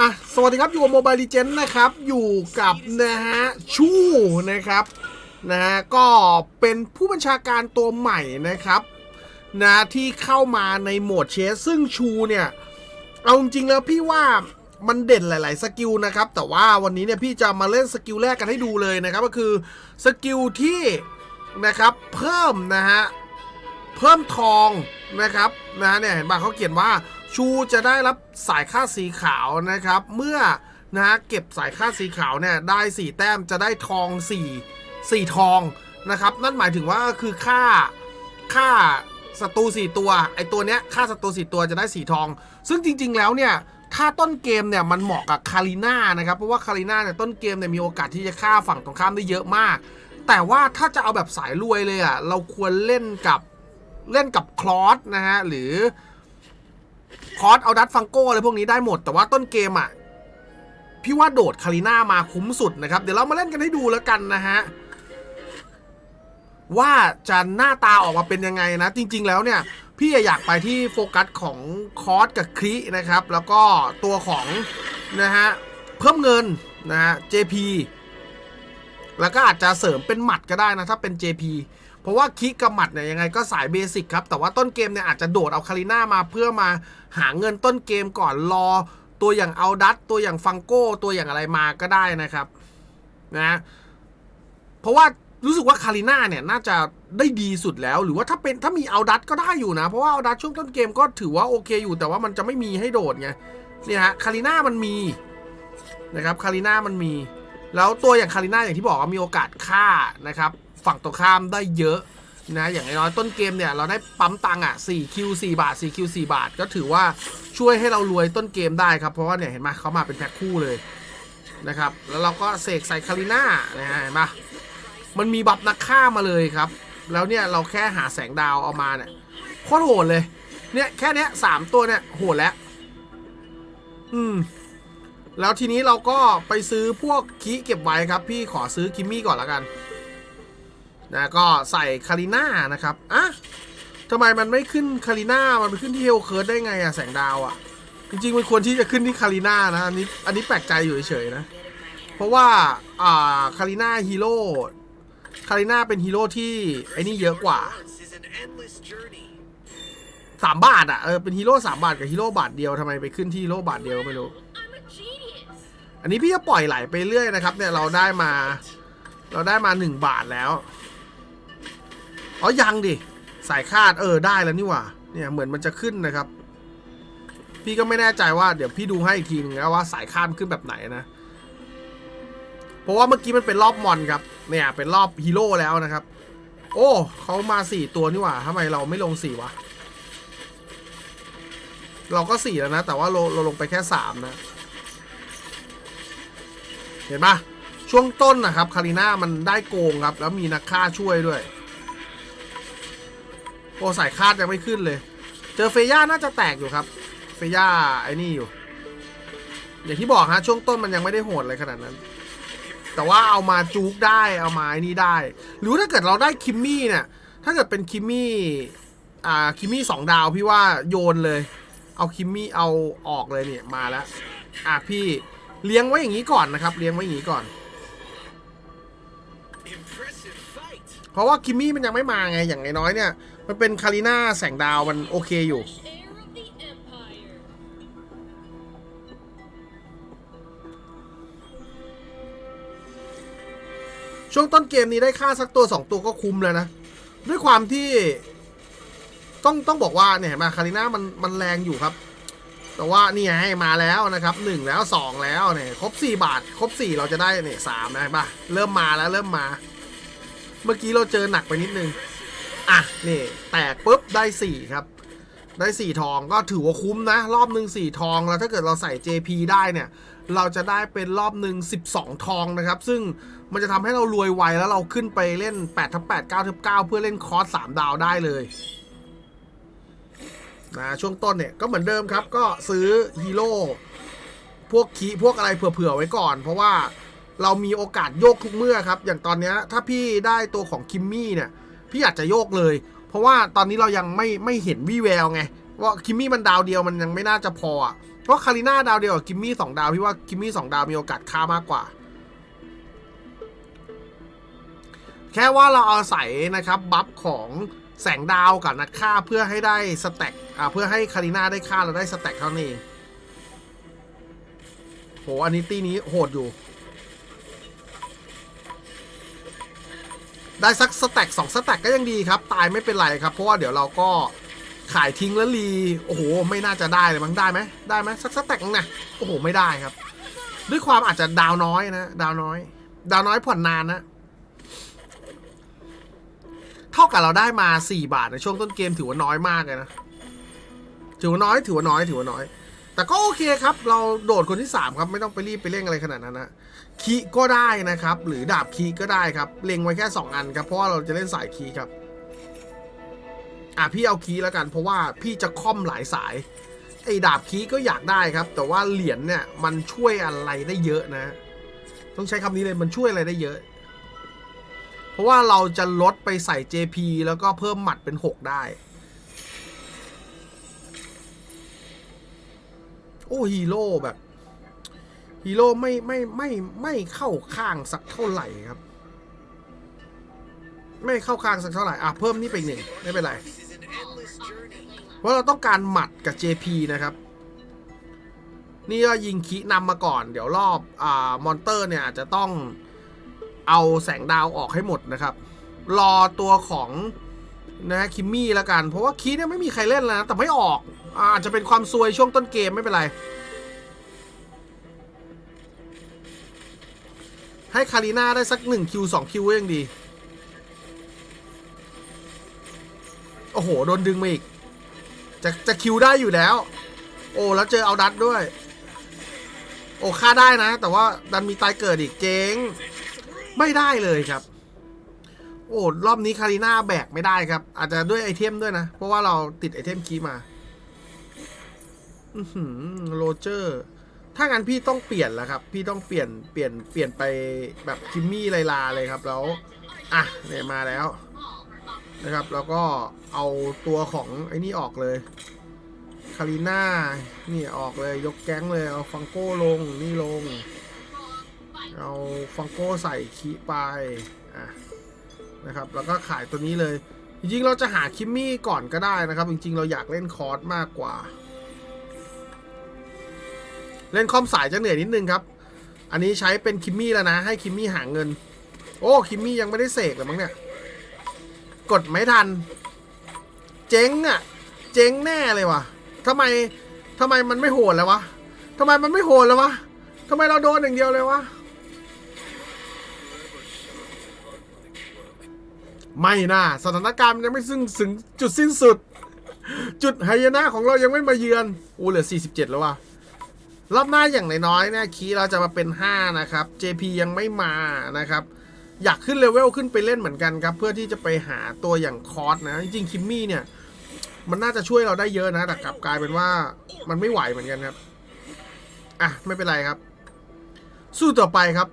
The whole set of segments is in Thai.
อะสวัสดีครับอยู่กับโมบายลีเจนนะครับ อยู่กับนะฮะชูนะครับนะฮะก็เป็นผู้บัญชาการตัวใหม่นะครับนะที่เข้ามาในโหมดเชสซึ่งชูเนี่ยเอาจริงแล้วพี่ว่ามันเด่นหลาย ๆ สกิลนะครับ แต่ว่าวันนี้เนี่ยพี่จะมาเล่นสกิลแรกกันให้ดูเลยนะครับ ก็คือสกิลที่นะครับเพิ่มนะฮะเพิ่มทองนะครับนะฮะเนี่ยเห็นป่ะเขาเขียนว่า ชูจะได้รับสายค่าสีขาวนะครับ เมื่อนะฮะเก็บสายค่าสีขาวเนี่ยได้ 4 แต้มจะได้ทอง 4 4 ทองนะครับ นั่นหมายถึงว่าคือค่าค่าศัตรู4ตัวไอตัวเนี้ยค่าศัตรู4ตัวจะได้4ทอง ซึ่งจริง ๆ แล้วเนี่ยถ้าต้นเกมเนี่ยมันเหมาะกับคาริน่านะครับเพราะว่าคาริน่าเนี่ยต้นเกมเนี่ยมีโอกาสที่จะฆ่าฝั่งตรงข้ามได้เยอะมาก แต่ว่าถ้าจะเอาแบบสายรวยเลยอะเราควรเล่นกับเล่นกับคลอสนะฮะหรือ คอสเอาดัตฟังโกอะไรพวกนี้ได้หมด แต่ว่าต้นเกมอะ พี่ว่าโดดคาริน่ามาคุ้มสุดนะครับ เดี๋ยวเรามาเล่นกันให้ดูแล้วกันนะฮะ ว่าจะหน้าตาออกมาเป็นยังไงนะ จริง ๆ แล้วเนี่ย พี่อยากไปที่โฟกัสของคอสกับครินะครับ แล้วก็ตัวของนะฮะเพิ่มเงินนะฮะ JP แล้วก็อาจจะเสริมเป็นหมัดก็ได้นะ ถ้าเป็น JP เพราะว่าคิกกับหมัดเนี่ยยังไงก็สายเบสิกครับ แต่ว่าต้นเกมเนี่ยอาจจะโดดเอาคาริน่ามาเพื่อมาหาเงินต้นเกมก่อนรอ ตัวอย่างเอาดัตตัวอย่างฟังโก้ตัวอย่างอะไรมาก็ได้นะครับนะเพราะว่ารู้สึกว่าคาริน่าเนี่ยน่าจะได้ดีสุดแล้วหรือว่าถ้าเป็นถ้ามีเอาดัตก็ได้อยู่นะ เพราะว่าเอาดัตช่วงต้นเกมก็ถือว่าโอเคอยู่แต่ว่ามันจะไม่มีให้โดดไงเนี่ยฮะคาริน่ามันมีนะครับคาริน่ามันมี แล้วตัวอย่างคาริน่าอย่างที่บอกว่ามีโอกาสฆ่านะครับ ฝั่งตรงข้ามได้เยอะนะอย่างน้อยต้นเกมเนี่ยเราได้ปั๊มตังอะ4คิว4บาท4คิว4บาท ก็ถือว่าช่วยให้เรารวยต้นเกมได้ครับ เพราะว่าเนี่ยเห็นไหมเขามาเป็นแพ็คคู่เลยนะครับ แล้วเราก็เสกใส่คาริน่านะฮะเห็นปะมันมีบัฟนักฆ่ามาเลยครับ แล้วเนี่ยเราแค่หาแสงดาวเอามาเนี่ยโคตรโหดเลย เนี่ยแค่เนี้ยสามตัวเนี่ยโหดแล้ว อืม แล้วทีนี้เราก็ไปซื้อพวกคีเก็บไว้ครับ พี่ขอซื้อคิมมี่ก่อนแล้วกัน นะก็ใส่คาริน่านะครับอะทำไมมันไม่ขึ้นคาริน่ามันไปขึ้นที่เฮลเคิร์ดได้ไงอะแสงดาวอะจริงๆมันควรที่จะขึ้นที่คาริน่านะอันนี้อันนี้แปลกใจอยู่เฉยๆนะ เพราะว่าอ่าคาริน่าฮีโร่คาริน่าเป็นฮีโร่ที่ไอ้นี่เยอะกว่าสามบาทอะเออเป็นฮีโร่สามบาทกับฮีโร่บาทเดียวทำไมไปขึ้นที่ฮีโร่บาทเดียวไม่รู้อันนี้พี่จะปล่อยไหลไปเรื่อยนะครับ เนี่ยเราได้มา เราได้มาหนึ่งบาทแล้ว อ๋อยังดิ สายคาดเออได้แล้วนี่หว่า เนี่ยเหมือนมันจะขึ้นนะครับ พี่ก็ไม่แน่ใจว่าเดี๋ยวพี่ดูให้อีกทีนึงนะว่าสายคาดขึ้นแบบไหนนะ เพราะว่าเมื่อกี้มันเป็นรอบมอนครับ เนี่ยเป็นรอบฮีโร่แล้วนะครับ โอ้เขามาสี่ตัวนี่หว่าทำไมเราไม่ลงสี่วะ เราก็สี่แล้วนะ แต่ว่าเราเราลงไปแค่สามนะ เห็นปะช่วงต้นนะครับคาริน่ามันได้โกงครับ แล้วมีนักฆ่าช่วยด้วย โอ้สายคาดยังไม่ขึ้นเลย เจอเฟย่าน่าจะแตกอยู่ครับ เฟย่าไอ้นี่อยู่ อย่างที่บอกฮะช่วงต้นมันยังไม่ได้โหดอะไรขนาดนั้น แต่ว่าเอามาจูกได้เอามาไอ้นี่ได้ หรือถ้าเกิดเราได้คิมมี่เนี่ยถ้าเกิดเป็นคิมมี่อ่าคิมมี่สองดาวพี่ว่าโยนเลย เอาคิมมี่เอาออกเลยเนี่ยมาแล้วอะพี่เลี้ยงไว้อย่างนี้ก่อนนะครับ เลี้ยงไว้อย่างนี้ก่อน เพราะว่าคิมมี่มันยังไม่มาไงอย่างน้อยเนี่ย มันเป็นคาริน่าแสงดาวมันโอเคอยู่ ช่วงต้นเกมนี้ได้ค่าสักตัว 2 ตัวก็คุ้มแล้วนะ ด้วยความที่ต้องต้องบอกว่าเนี่ยเห็นไหมคาริน่ามันมันแรงอยู่ครับ แต่ว่านี่ไงมาแล้วนะครับหนึ่งแล้วสองแล้วเนี่ยครบสี่บาท ครบสี่เราจะได้เนี่ยสามนะเห็นปะเริ่มมาแล้วเริ่มมา เมื่อกี้เราเจอหนักไปนิดนึง อะ นี่ แตกปุ๊บ ได้สี่ครับ ได้สี่ทองก็ถือว่าคุ้มนะ รอบหนึ่งสี่ทอง แล้วถ้าเกิดเราใส่ JP ได้เนี่ย เราจะได้เป็นรอบหนึ่ง12 ทองนะครับ ซึ่งมันจะทำให้เรารวยไวแล้วเราขึ้นไปเล่น8ทับ8 9ทับ9เพื่อเล่นคอร์ส3ดาวได้เลยนะช่วงต้นเนี่ยก็เหมือนเดิมครับก็ซื้อฮีโร่พวกคีพวกอะไรเผื่อๆไว้ก่อน เพราะว่า เรามีโอกาสโยกทุกเมื่อครับ อย่างตอนนี้ถ้าพี่ได้ตัวของคิมมี่เนี่ย พี่อาจจะโยกเลย เพราะว่าตอนนี้เรายังไม่ไม่เห็นวี่แววไง ว่าคิมมี่มันดาวเดียวมันยังไม่น่าจะพอ เพราะคาริน่าดาวเดียวกับกิมมี่สองดาวพี่ว่ากิมมี่สองดาวมีโอกาสฆ่ามากกว่า แค่ว่าเราเอาใส่นะครับบัฟของแสงดาวกับนักฆ่าเพื่อให้ได้สแต็กอ่าเพื่อให้คาริน่าได้ฆ่าแล้วได้สแต็กเท่านั้นเองโหอันนี้ตีนี้โหดอยู่ ได้สักสแต็กสองสแต็กก็ยังดีครับ ตายไม่เป็นไรครับ เพราะว่าเดี๋ยวเราก็ขายทิ้งแล้วรี โอ้โห ไม่น่าจะได้เลยมั้งได้ไหมได้ไหมสักสแต็กนึงนะโอ้โห ไม่ได้ครับ ด้วยความอาจจะดาวน้อยนะ ดาวน้อย ดาวน้อยผ่อนนานนะ เท่ากับเราได้มา 4 บาทในช่วงต้นเกมถือว่าน้อยมากเลยนะ ถือว่าน้อยถือว่าน้อยถือว่าน้อย แต่ก็โอเคครับ เราโดดคนที่ 3 ครับ ไม่ต้องไปรีบไปเร่งอะไรขนาดนั้นนะ คีก็ได้นะครับ หรือดาบคีก็ได้ครับ เล็งไว้แค่ 2 อันครับเพราะว่าเราจะเล่นสายคีครับ อะพี่เอาคีแล้วกัน เพราะว่าพี่จะค่อมหลายสายไอ้ดาบคีก็อยากได้ครับ แต่ว่าเหรียญเนี่ยมันช่วยอะไรได้เยอะนะ ต้องใช้คำนี้เลยมันช่วยอะไรได้เยอะ เพราะว่าเราจะลดไปใส่ JP แล้วก็เพิ่มหมัดเป็น 6 ได้ โอ้ฮีโร่แบบ ฮีโร่ไม่ไม่ไม่ไม่เข้าข้างสักเท่าไหร่ครับ ไม่เข้าข้างสักเท่าไหร่อะเพิ่มนี่ไปหนึ่งไม่เป็นไรเพราะเราต้องการหมัดกับ JP นะครับ นี่ก็ยิงคีนำมาก่อน เดี๋ยวรอบอ่ามอนเตอร์เนี่ยอาจจะต้องเอาแสงดาวออกให้หมดนะครับ รอตัวของนะฮะคิมมี่ล้วกัน เพราะว่าคีเนี่ยไม่มีใครเล่นแล้วนะแต่ไม่ออกอาจจะเป็นความซวยช่วงต้นเกมไม่เป็นไร ให้คาริน่าได้สัก1คิว2คิวก็ยังดี โอ้โห โดนดึงมาอีก จะจะคิวได้อยู่แล้ว โอ้ แล้วเจอเอาดัตด้วย โอ้ฆ่าได้นะ แต่ว่าดันมีตายเกิดอีกเจ๊ง ไม่ได้เลยครับ โอ้ รอบนี้คาริน่าแบกไม่ได้ครับ อาจจะด้วยไอเทมด้วยนะ เพราะว่าเราติดไอเทมคีมา อือหือโรเจอร์ ถ้างั้นพี่ต้องเปลี่ยนแล้วครับ พี่ต้องเปลี่ยนเปลี่ยนเปลี่ยนไปแบบคิมมี่ไลลาเลยครับแล้วอะเนี่ยมาแล้วนะครับ แล้วก็เอาตัวของไอ้นี่ออกเลยคาริน่านี่ออกเลยยกแก๊งเลยเอาฟังโก้ลงนี่ลง เอาฟังโก้ใส่คีไปอะนะครับ แล้วก็ขายตัวนี้เลย จริงๆเราจะหาคิมมี่ก่อนก็ได้นะครับ จริงๆ เราอยากเล่นคอร์สมากกว่า เล่นคอมสายจะเหนื่อยนิดนึงครับ อันนี้ใช้เป็นคิมมี่แล้วนะ ให้คิมมี่หาเงิน โอ้คิมมี่ยังไม่ได้เสกเลยมั้งเนี่ย กดไม่ทัน เจ๊งอะ เจ๊งแน่เลยว่ะทำไมทำไมมันไม่โหดแล้ววะทำไมมันไม่โหดแล้ววะทำไมเราโดนอย่างเดียวเลยวะ ไม่น่าสถานการณ์ยังไม่ซึ่งถึงจุดสิ้นสุด จุดหายนะของเรายังไม่มาเยือนอู้เหลือ 47 แล้วว่ะ รอบหน้าอย่างน้อยๆเนี่ยคีเราจะมาเป็น 5 นะครับ JP ยังไม่มานะครับ อยากขึ้นเลเวลขึ้นไปเล่นเหมือนกันครับ เพื่อที่จะไปหาตัวอย่างคอร์สนะ จริงๆคิมมี่เนี่ย มันน่าจะช่วยเราได้เยอะนะ แต่กลับกลายเป็นว่ามันไม่ไหวเหมือนกันครับ อะ ไม่เป็นไรครับ สู้ต่อไปครับ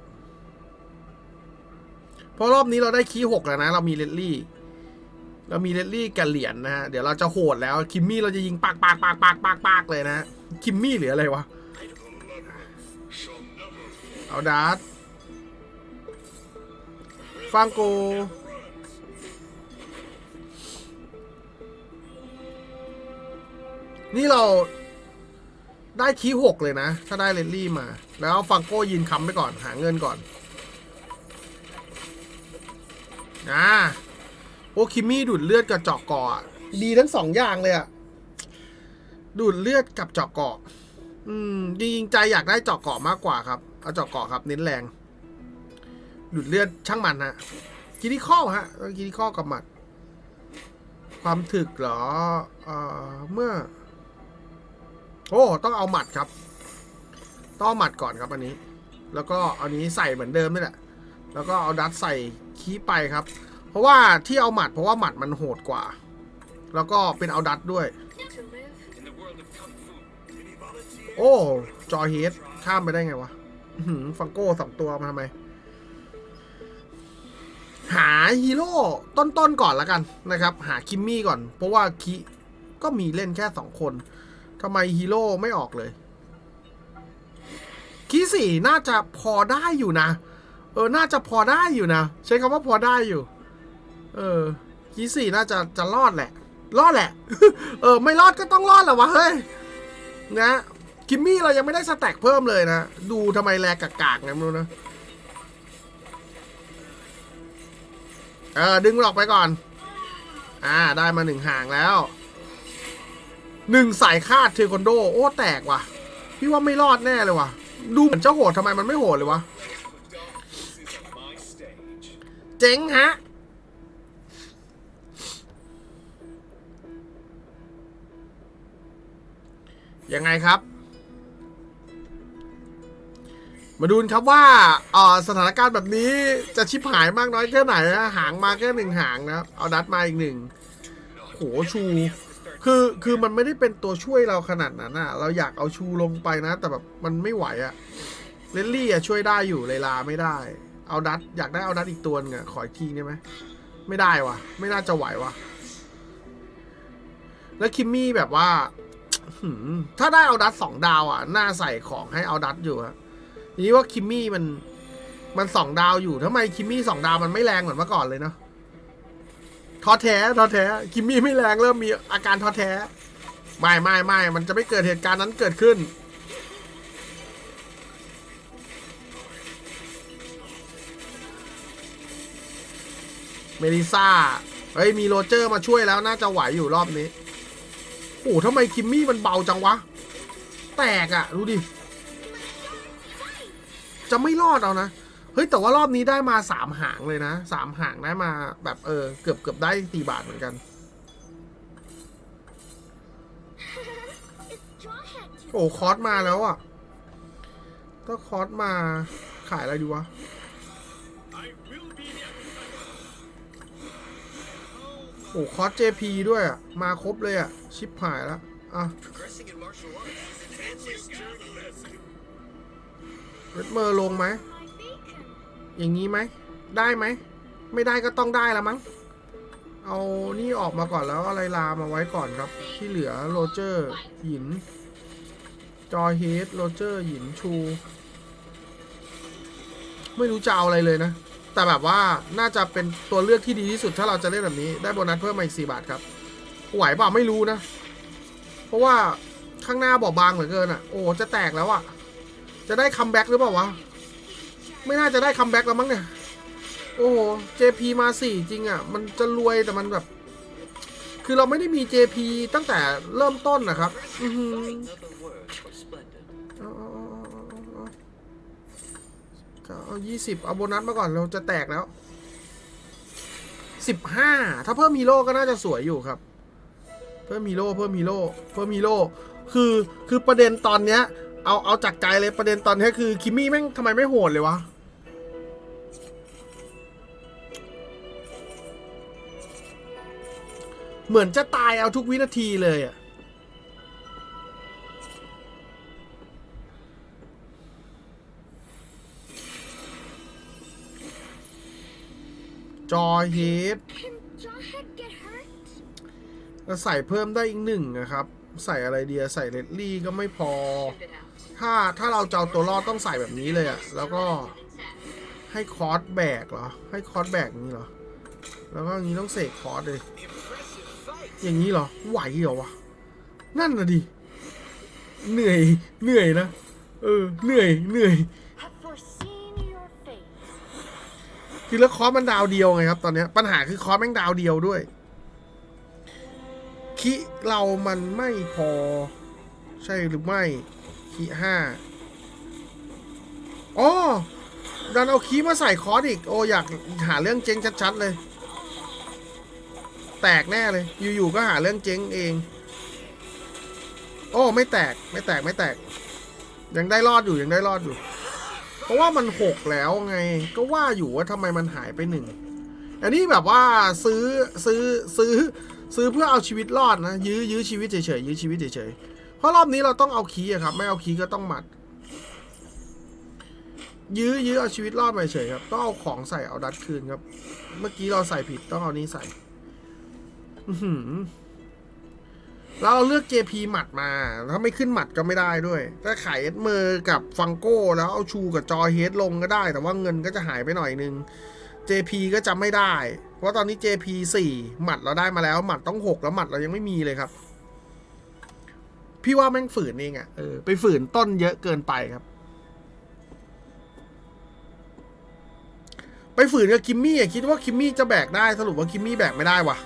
เพราะรอบนี้เราได้คีหกแล้วนะ เรามีเลดลี่เรามีเลดลี่กับเหรียญนะฮะเดี๋ยวเราจะโหดแล้วคิมมี่เราจะยิงปากปากปากปากปากปากเลยนะคิมมี่หรืออะไรวะ เอาดาร์ตฟังโก นี่เราได้คีย์หกเลยนะ ถ้าได้เลนลี่มา แล้วฟังโก้ยืนค้ำไปก่อน หาเงินก่อนอ่าโอ้คิมมี่ดูดเลือดกับเจาะเกาะอะดีทั้งสองอย่างเลยอะดูดเลือดกับเจาะเกาะอืมจริงๆใจอยากได้เจาะเกาะมากกว่าครับ เอาเจาะเกาะครับเน้นแรงดูดเลือดช่างมันฮะคิดิข้อฮะคิดิข้อกับหมัด ความถึกเหรอเอ่อเมื่อ โอ้ต้องเอาหมัดครับ ต้องหมัดก่อนครับอันนี้ แล้วก็อันนี้ใส่เหมือนเดิมนี่แหละ แล้วก็เอาดัตใส่คีย์ไปครับ เพราะว่าที่เอาหมัดเพราะว่าหมัดมันโหดกว่า แล้วก็เป็นเอาดัตด้วย โอ้จอเฮดข้ามไปได้ไงวะ ฟังโก้สองตัวมาทำไม หาฮีโร่ต้นๆก่อนล้วกันนะครับ หาคิมมี่ก่อน เพราะว่าคิก็มีเล่นแค่สองคนทำไมฮีโร่ไม่ออกเลยคีสี่น่าจะพอได้อยู่นะ เออ น่าจะพอได้อยู่นะ ใช้คำว่าพอได้อยู่ เออคีสี่น่าจะจะรอดแหละ รอดแหละ เออ ไม่รอดก็ต้องรอดแหละวะเฮ้ย นะ คิมมี่เรายังไม่ได้สแต็กเพิ่มเลยนะ ดูทำไมแลกากๆไงไม่รู้นะ เออ ดึงมันออกไปก่อน อ่า ได้มาหนึ่งห่างแล้วหนึ่งสายคาดเทควันโด โอ้ แตกว่ะ พี่ว่าไม่รอดแน่เลยว่ะ ดูเหมือนเจ้าโหดทำไมมันไม่โหดเลยวะ เจ๋งฮะยังไงครับ มาดูครับว่าสถานการณ์แบบนี้จะชิบหายมากน้อยแค่ไหนนะหางมาแค่หนึ่งหางนะครับ เอาดัดมาอีกหนึ่งโหชูคือคือมันไม่ได้เป็นตัวช่วยเราขนาดนั้นอะเราอยากเอาชูลงไปนะ แต่แบบมันไม่ไหวอะเลนลี่อะช่วยได้อยู่เลยลาไม่ได้ เอาดัดอยากได้เอาดัดอีกตัวนึงอะขออีกทีได้ไหมไม่ได้วะไม่น่าจะไหววะแล้วคิมมี่แบบว่าถ้าได้เอาดัดสองดาวอะน่าใส่ของให้เอาดัดอยู่อะ นี้ว่าคิมมี่มันมันสองดาวอยู่ทำไมคิมมี่สองดาวมันไม่แรงเหมือนเมื่อก่อนเลยเนาะท้อแท้ท้อแท้คิมมี่ไม่แรงเริ่มมีอาการท้อแท้ ไม่ไม่ไม่มันจะไม่เกิดเหตุการณ์นั้นเกิดขึ้น เมลิซ่าเฮ้ยมีโรเจอร์มาช่วยแล้วน่าจะไหวอยู่รอบนี้โอ้ทำไมคิมมี่มันเบาจังวะ แตกอะดูดิ จะไม่รอดเอานะ เฮ้ยแต่ว่ารอบนี้ได้มาสามหางเลยนะสามหางได้มาแบบเออเกือบเกือบได้สี่บาทเหมือนกันโอ้คอสมาแล้วอะถ้าคอสมาขายอะไรดีวะโอ้คอส JP ด้วยอะ มาครบเลยอะ ชิปหายแล้วอะ เรดเมอร์ลงไหมอย่างนี้ไหม ได้ไหม ไม่ได้ก็ต้องได้แล้วมั้ง เอานี่ออกมาก่อนแล้วอะไรลามาไว้ก่อนครับ ที่เหลือโรเจอร์หยิน จอเฮดโรเจอร์หยินชู ไม่รู้จะเอาอะไรเลยนะ แต่แบบว่าน่าจะเป็นตัวเลือกที่ดีที่สุดถ้าเราจะเล่นแบบนี้ ได้โบนัสเพิ่มมาอีก4บาทครับ ไหวเปล่าไม่รู้นะ เพราะว่าข้างหน้าบอบบางเหลือเกินอะ โอ้จะแตกแล้วอะ จะได้คัมแบ็กหรือเปล่าวะ ไม่น่าจะได้คัมแบ็กแล้วมั้งเนี่ย โอ้โห JP มาสี่จริงอะ มันจะรวยแต่มันแบบ คือเราไม่ได้มี JP ตั้งแต่เริ่มต้นนะครับอือหือ Another word for splendid. เอาเออาเออาก็เอายี่สิบเอาโบนัสมาก่อนเราจะแตกแล้วสิบห้าถ้าเพิ่มฮีโร่ก็น่าจะสวยอยู่ครับ เพิ่มฮีโร่เพิ่มฮีโร่เพิ่มฮีโร่คือคือประเด็นตอนเนี้ย เอาเอาจากใจเลยประเด็นตอนเนี้ยคือคิมมี่แม่งทำไมไม่โหดเลยวะเหมือนจะตายเอาทุกวินาทีเลยอะจอเฮด Can Straw Hat get hurt? จะใส่เพิ่มได้อีกหนึ่งนะครับ ใส่อะไรเดียใส่เลดลี่ก็ไม่พอ ถ้าถ้าเราจะเอาตัวรอดต้องใส่แบบนี้เลยอะแล้วก็ให้คอร์สแบกเหรอ ให้คอร์สแบกนี้เหรอ แล้วก็อย่างนี้ต้องเสกคอร์สเลย อย่างนี้เหรอ ไหวเหรอวะ นั่นน่ะดิ เหนื่อย เหนื่อยนะ เออ เหนื่อย เหนื่อย คือแล้วคอร์สมันดาวเดียวไงครับตอนนี้ ปัญหาคือคอร์สแม่งดาวเดียวด้วย คิเรามันไม่พอ ใช่หรือไม่ คิห้าอ๋อดันเอาคีมาใส่คอร์สอีก โออยากหาเรื่องเจ๊งชัดๆเลย แตกแน่เลย อยู่ๆก็หาเรื่องเจ๊งเอง โอ้ไม่แตกไม่แตกไม่แตก ยังได้รอดอยู่ยังได้รอดอยู่ เพราะว่ามันหกแล้วไง ก็ว่าอยู่ว่าทำไมมันหายไปหนึ่งอันนี้แบบว่าซื้อซื้อซื้อซื้อเพื่อเอาชีวิตรอดนะ ยื้อยื้อชีวิตเฉยๆยื้อชีวิตเฉยๆ เพราะรอบนี้เราต้องเอาคีย์อะครับ ไม่เอาคีย์ก็ต้องหมัด ยื้อยื้อเอาชีวิตรอดไปเฉยครับ ต้องเอาของใส่เอาดัดคืนครับ เมื่อกี้เราใส่ผิดต้องเอานี้ใส่เราเลือก JP หมัดมา ถ้าไม่ขึ้นหมัดก็ไม่ได้ด้วย ถ้าขายเอสเมอร์กับฟังโก้ แล้วเอาชูกับจอเฮดลงก็ได้ แต่ว่าเงินก็จะหายไปหน่อยนึง JP ก็จะไม่ได้ เพราะตอนนี้ JP 4 หมัดเราได้มาแล้ว หมัดต้อง 6 แล้วหมัดเรายังไม่มีเลยครับ พี่ว่าแม่งฝืนเองอะเออไปฝืนต้นเยอะเกินไปครับ ไปฝืนกับคิมมี่อะคิดว่าคิมมี่จะแบกได้สรุปว่าคิมมี่แบกไม่ได้ว่ะ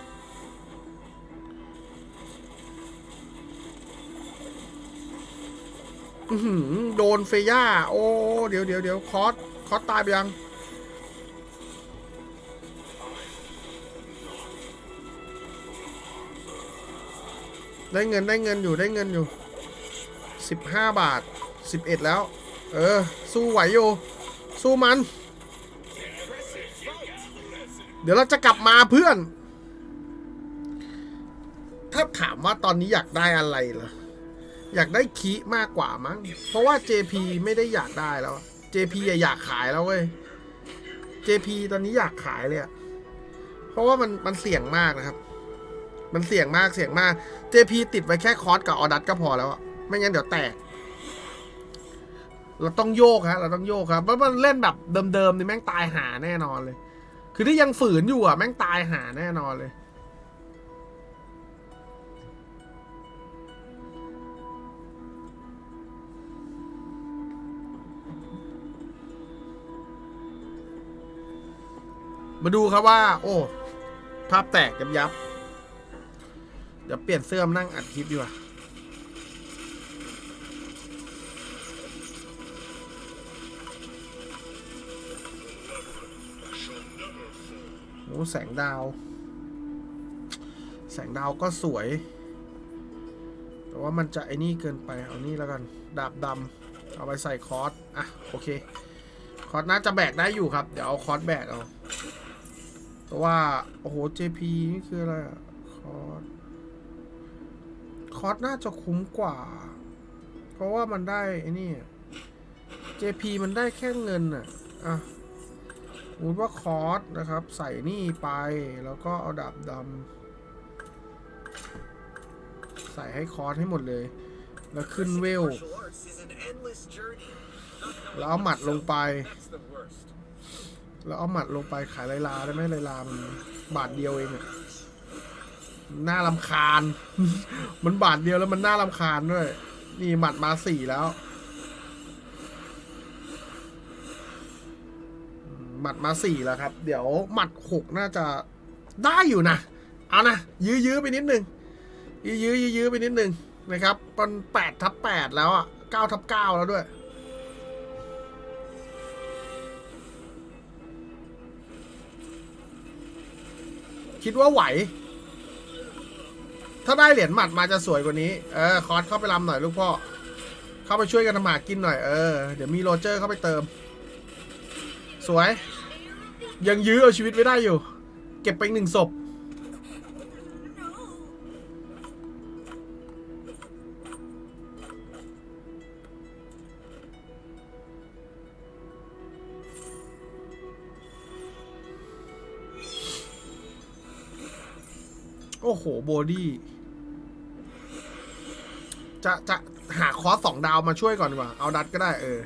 อือโดนเฟย่า โอ้ เดี๋ยวเดี๋ยวเดี๋ยวคอส คอสตายไปยัง ได้เงินได้เงินอยู่ได้เงินอยู่สิบห้าบาทสิบเอ็ดแล้ว เออ สู้ไหวอยู่ สู้มัน เดี๋ยวเราจะกลับมาเพื่อน ถ้าถามว่าตอนนี้อยากได้อะไรเหรอ อยากได้คีมากกว่ามั้ง เพราะว่า JP ไม่ได้อยากได้แล้ว JP อะอยากขายแล้วเว้ย JP ตอนนี้อยากขายเลยอะเพราะว่ามันมันเสี่ยงมากนะครับ มันเสี่ยงมากเสี่ยงมาก JP ติดไว้แค่คอร์สกับออดัตก็พอแล้วอะไม่งั้นเดี๋ยวแตก เราต้องโยกฮะ เราต้องโยกครับเพราะมันเล่นแบบเดิมๆนี่แม่งตายหาแน่นอนเลย คือที่ยังฝืนอยู่อะแม่งตายหาแน่นอนเลยมาดูครับว่า โอ้ ภาพแตกยับยับ เดี๋ยวเปลี่ยนเสื้อมานั่งอัดคลิปดีกว่าโอ้แสงดาว แสงดาวก็สวย แต่ว่ามันจะไอ้นี่เกินไป เอานี่แล้วกัน ดาบดำเอาไปใส่คอร์ส อะ โอเค คอร์สน่าจะแบกได้อยู่ครับ เดี๋ยวเอาคอร์สแบกเอาแต่ว่า โอ้โห JP นี่คืออะไรอะคอร์ส คอร์สน่าจะคุ้มกว่า เพราะว่ามันได้ไอ้นี่อะ JP มันได้แค่เงินอะอะสมมติว่าคอร์สนะครับ ใส่นี่ไปแล้วก็เอาดาบดำใส่ให้คอร์สให้หมดเลย แล้วขึ้นเวล Martial arts is an endless journey. Not knowing แล้วเอาหมัดลงไป That's the worst. แล้วเอาหมัดลงไปขายไลลาได้ไหมไลลามันบาทเดียวเองอะ น่าลำคาญ มันบาทเดียวแล้วมันน่าลำคาญด้วย นี่หมัดมาสี่แล้ว หมัดมาสี่แล้วครับ เดี๋ยวหมัดหกน่าจะได้อยู่นะ เอานะ ยื้อๆไปนิดนึง ยื้อยื้อยื้อๆไปนิดนึงนะครับมันแปดทับแปดแล้วอะเก้าทับเก้าแล้วด้วยคิดว่าไหว ถ้าได้เหรียญหมัดมาจะสวยกว่านี้ เออ คอร์สเข้าไปรำหน่อยลูกพ่อ เข้าไปช่วยกันทำหมากินหน่อย เออ เดี๋ยวมีโรเจอร์เข้าไปเติม สวย ยังยื้อเอาชีวิตไว้ได้อยู่ เก็บไปหนึ่งศพ โอ้โห โบดี้ จะจะหาคอสสองดาวมาช่วยก่อนดีกว่า เอาดัดก็ได้เออ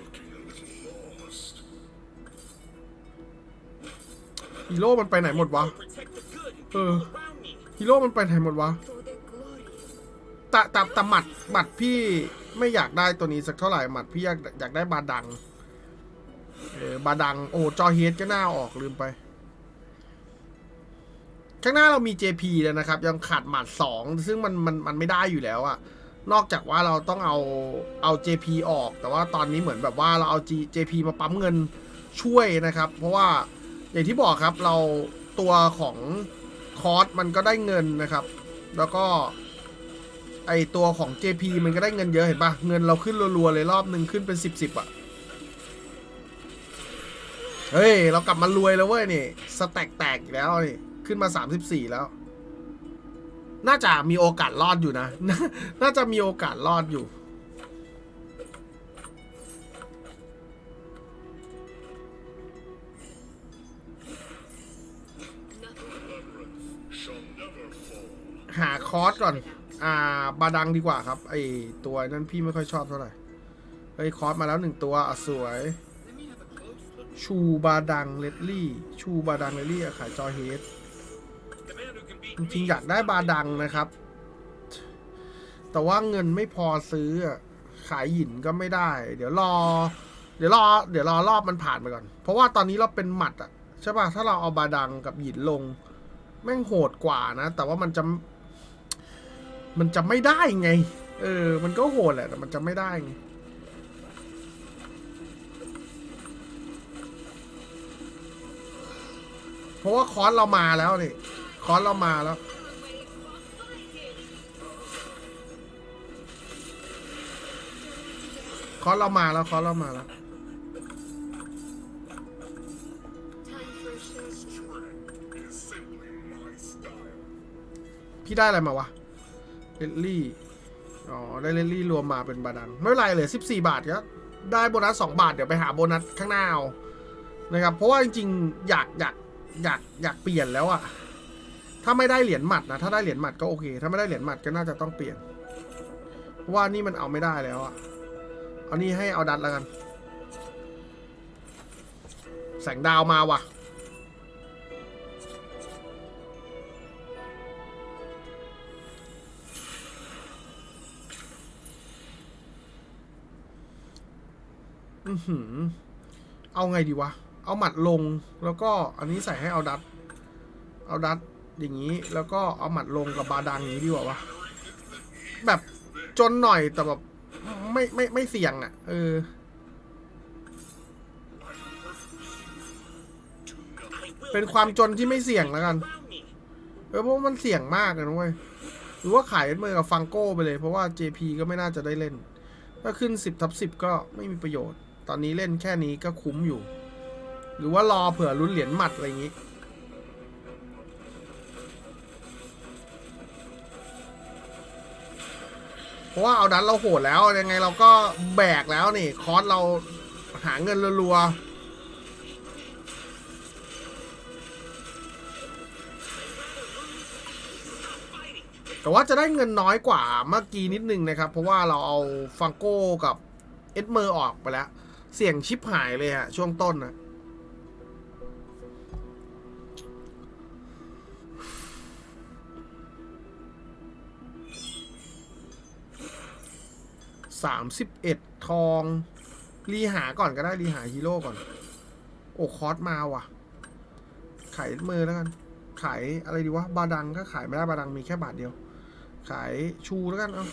ฮีโร่มันไปไหนหมดวะ เออฮีโร่มันไปไหนหมดวะแต่แต่แต่หมัดหมัดพี่ไม่อยากได้ตัวนี้สักเท่าไหร่หมัดพี่อยากอยากได้บาดัง เออบาดัง โอ้จอเฮดก็น่าออกลืมไป ข้างหน้าเรามี JP แล้วนะครับ ยังขาดหมัดสองซึ่งมันมันมันไม่ได้อยู่แล้วอะ นอกจากว่าเราต้องเอาเอา JP ออก แต่ว่าตอนนี้เหมือนแบบว่าเราเอา G JP มาปั๊มเงินช่วยนะครับ เพราะว่าอย่างที่บอกครับเราตัวของคอร์สมันก็ได้เงินนะครับ แล้วก็ไอตัวของ JP มันก็ได้เงินเยอะเห็นปะเงินเราขึ้นรัวๆเลยรอบหนึ่งขึ้นเป็นสิบสิบอะเฮ้ย เรากลับมารวยแล้วเว้ยนี่ สแต็กแตกอีกแล้วนี่ ขึ้นมาสามสิบสี่แล้ว น่าจะมีโอกาสรอดอยู่นะ น่าจะมีโอกาสรอดอยู่ หาคอร์สก่อน อ่า บาดังดีกว่าครับ ไอตัวนั้นพี่ไม่ค่อยชอบเท่าไหร่ เฮ้ย คอร์สมาแล้วหนึ่งตัวอะสวย ชูบาดังเลดลี่ ชูบาดังเลดลี่อะขายจอเฮด จริงอยากได้บาดังนะครับ แต่ว่าเงินไม่พอซื้อขายหยินก็ไม่ได้ เดี๋ยวรอ เดี๋ยวรอ เดี๋ยวรอรอบมันผ่านไปก่อน เพราะว่าตอนนี้เราเป็นหมัดอะใช่ป่ะถ้าเราเอาบาดังกับหยินลง แม่งโหดกว่านะ แต่ว่ามันจะ มันจะไม่ได้ไง เออ มันก็โหดแหละแต่มันจะไม่ได้ไงเพราะว่าคอร์สเรามาแล้วนี่ คอร์สเรามาแล้ว คอร์สเรามาแล้วคอร์สเรามาแล้ว พี่ได้อะไรมาวะเลดลี่ อ๋อ ได้เลดลี่รวมมาเป็นบาดัง ไม่เป็นไรเลย14บสี่บาทครับได้โบนัส2บาท เดี๋ยวไปหาโบนัสข้างหน้าเอานะครับ เพราะว่าจริงๆ อยากอยากอยากอยากเปลี่ยนแล้วอะ ถ้าไม่ได้เหรียญหมัดนะถ้าได้เหรียญหมัดก็โอเค ถ้าไม่ได้เหรียญหมัดก็น่าจะต้องเปลี่ยนเพราะว่านี่มันเอาไม่ได้แล้วอะเอานี่ให้เอาดัดแล้วกัน แสงดาวมาว่ะ อือหือ เอาไงดีวะ เอาหมัดลงแล้วก็อันนี้ใส่ให้เอาดัด เอาดัด อย่างนี้ แล้วก็เอาหมัดลงกับบาดังอย่างนี้ดีกว่าวะแบบจนหน่อยแต่แบบไม่ไม่ไม่เสี่ยงอะ่ะ เออ เป็นความจนที่ไม่เสี่ยงแล้วกัน เออเพราะว่ามันเสี่ยงมากเลยนะเว้ยหรือว่าขายเมือกับฟังโก้ไปเลย เพราะว่า JP ก็ไม่น่าจะได้เล่น ถ้าขึ้น 10ทับ10 ก็ไม่มีประโยชน์ ตอนนี้เล่นแค่นี้ก็คุ้มอยู่ หรือว่ารอเผื่อลุ้นเหรียญหมัดอะไรอย่างนี้ ราะว่าเอาดันเราโหดแล้วยังไงเราก็แบกแล้วนี่ คอร์สเราหาเงินรัวๆแต่ว่าจะได้เงินน้อยกว่าเมื่อกี้นิดนึงนะครับ เพราะว่าเราเอาฟังโก้กับเอ็ดเมอร์ออกไปแล้ว เสี่ยงชิปหายเลยฮะช่วงต้นนะ สามสิบเอ็ดทอง รีหาก่อนก็ได้รีหาฮีโร่ก่อน โอ้คอสมาว่ะ ขายมือแล้วกัน ขายอะไรดีวะ บาดังก็ขายไม่ได้บาดังมีแค่บาทเดียว ขายชูแล้วกันเอา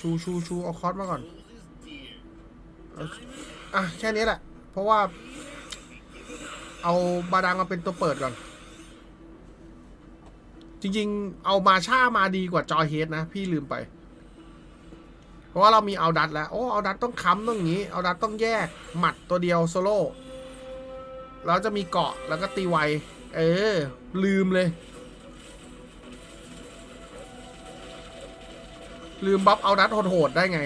ชูชูชูเอาคอสมาก่อนอาอะแค่นี้แหละ เพราะว่า เอาบาดังมาเป็นตัวเปิดก่อนจริงๆ เอามาช่ามาดีกว่าจอเฮดนะ พี่ลืมไป เพราะว่าเรามีเอาดัตแล้ว โอ้เอาดัตต้องค้ำต้องอย่างนี้เอาดัตต้องแยกหมัดตัวเดียวโซโล่แล้วจะมีเกาะแล้วก็ตีไว เออ ลืมเลย ลืมบัฟเอาดัตโหดๆได้ไง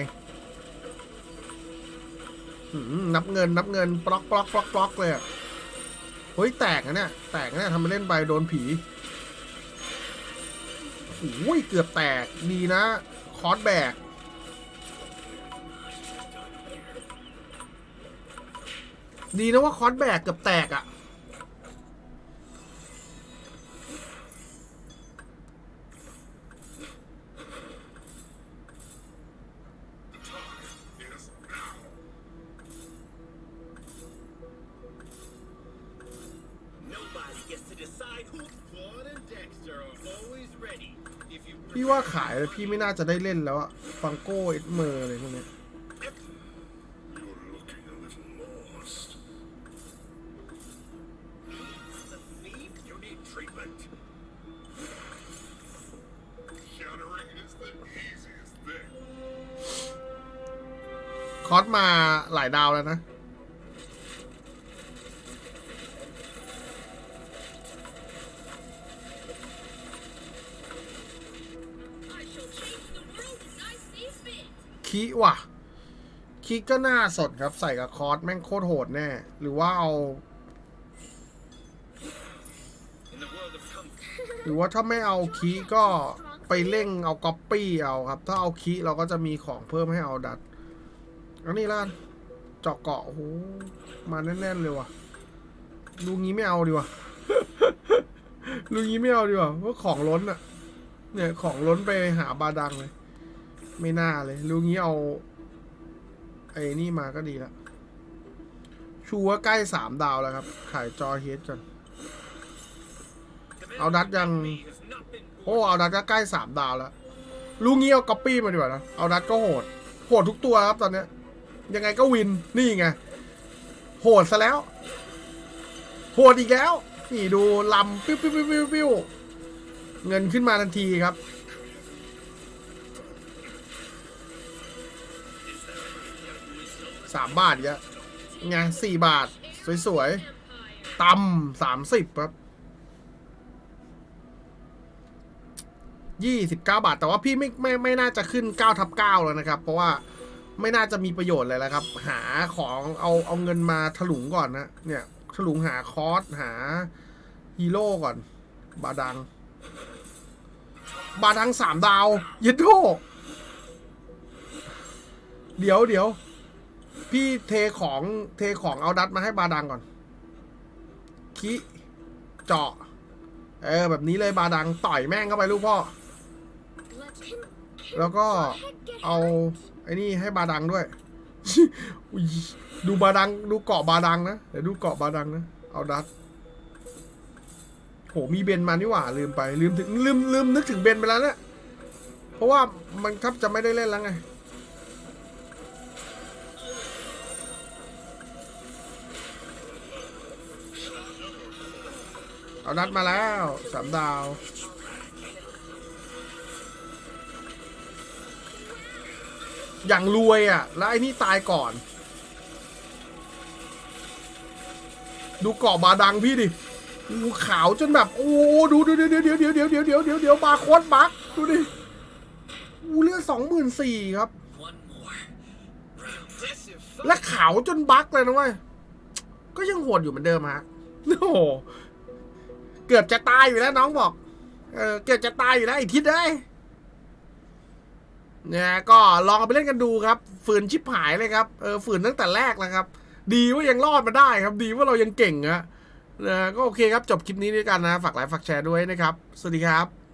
นับเงินนับเงินปล็อกปล็อกปล็อกปล็อกเลยเฮ้ยแตกนะเนี่ย แตกนะเนี่ยทำมาเล่นไปโดนผีโอ้ยเกือบแตกดีนะ คอร์สแบก ดีนะว่าคอร์สแบกเกือบแตกอะ่ะ Is now. Nobody gets to decide who. Claude and Dexter are always ready. If you พี่ว่าขายแล้วพี่ไม่น่าจะได้เล่นแล้วอะฟังโก้เอ็ดเมอร์อะไรพวกเนี้ อร์สมาหลายดาวแล้วนะ คิว่ะ คิก็น่าสดครับ ใส่กับคอร์สแม่งโคตรโหดแน่ หรือว่าเอา หรือว่าถ้าไม่เอาคิก็ไปเร่งเอาก๊อปปี้เอาครับ ถ้าเอาคีเราก็จะมีของเพิ่มให้เอาดัด อันนี้ละกันเจาะเกาะโอ้โหมาแน่นๆเลยว่ะลูงี้ไม่เอาดีกว่าลูงี้ไม่เอาดีกว่าเพราะของล้นอะเนี่ยของล้นไปหาบาดังเลย ไม่น่าเลยลูงี้เอาไอ้นี่มาก็ดีละชูว่าใกล้สามดาวแล้วครับ ขายจอเฮดก่อนเอาดัดยัง โอ้เอาดัดก็ใกล้สามดาวแล้วลูงี้เอาก๊อปปี้มาดีกว่านะเอาดัดก็โหดโหดทุกตัวครับตอนเนี้ย ยังไงก็วินนี่ไงโหดซะแล้ว โหดอีกแล้ว นี่ดูลำปิ้วปิ้วปิ้วปิ้วปิ้วเงินขึ้นมาทันทีครับ สามบาทอีกแล้วไงสี่บาท สวยๆตำสามสิบครับยี่สิบเก้าบาท แต่ว่าพี่ไม่ไม่ไม่น่าจะขึ้นเก้าทับเก้าแล้วนะครับ เพราะว่า ไม่น่าจะมีประโยชน์เลยแล้วครับ หาของเอาเอาเงินมาถลุงก่อนนะเนี่ยถลุงหาคอสหาฮีโร่ก่อน บาดัง บาดังสามดาวเยดโดเดี๋ยวเดี๋ยวพี่เทของเทของเอาดัดมาให้บาดังก่อนคิเจาะ เออ แบบนี้เลยบาดังต่อยแม่งเข้าไปลูกพ่อ แล้วก็เอา ไอ้นี่ให้บาดังด้วย ดูบาดัง ดูเกาะบาดังนะเดี๋ยวดูเกาะบาดังนะ เอาดัดโหมีเบนมานี่หว่าลืมไป ลืมถึงลืมลืมนึกถึงเบนไปแล้วเนี่ยเพราะว่ามันครับจะไม่ได้เล่นแล้วไงเอานัดมาแล้วสามดาว อย่างรวยอะ แล้วไอ้นี่ตายก่อน ดูเกาะบาดังพี่ดิดูขาวจนแบบ โอ้ดูเดี๋ยวเดี๋ยวเดี๋ยวเดี๋ยวเดี๋ยวเดี๋ยวเดี๋ยวเดี๋ยวเดี๋ยวบาโคดบักดูดิอูเลือดสองหมื่นสี่ครับ และขาวจนบักเลยนะเว้ยก็ยังโหดอยู่เหมือนเดิมฮะโอ้โหเกือบจะตายอยู่แล้วน้องบอก เออเกือบจะตายอยู่แล้วไอ้ทิศเอ้ย เนี่ยก็ลองเอาไปเล่นกันดูครับฝืนชิบหายเลยครับเออฝืนตั้งแต่แรกแล้วครับ ดีว่ายังรอดมาได้ครับ ดีว่าเรายังเก่งอะนะก็โอเคครับจบคลิปนี้ด้วยกันนะฝากไลค์ฝากแชร์ด้วยนะครับ สวัสดีครับ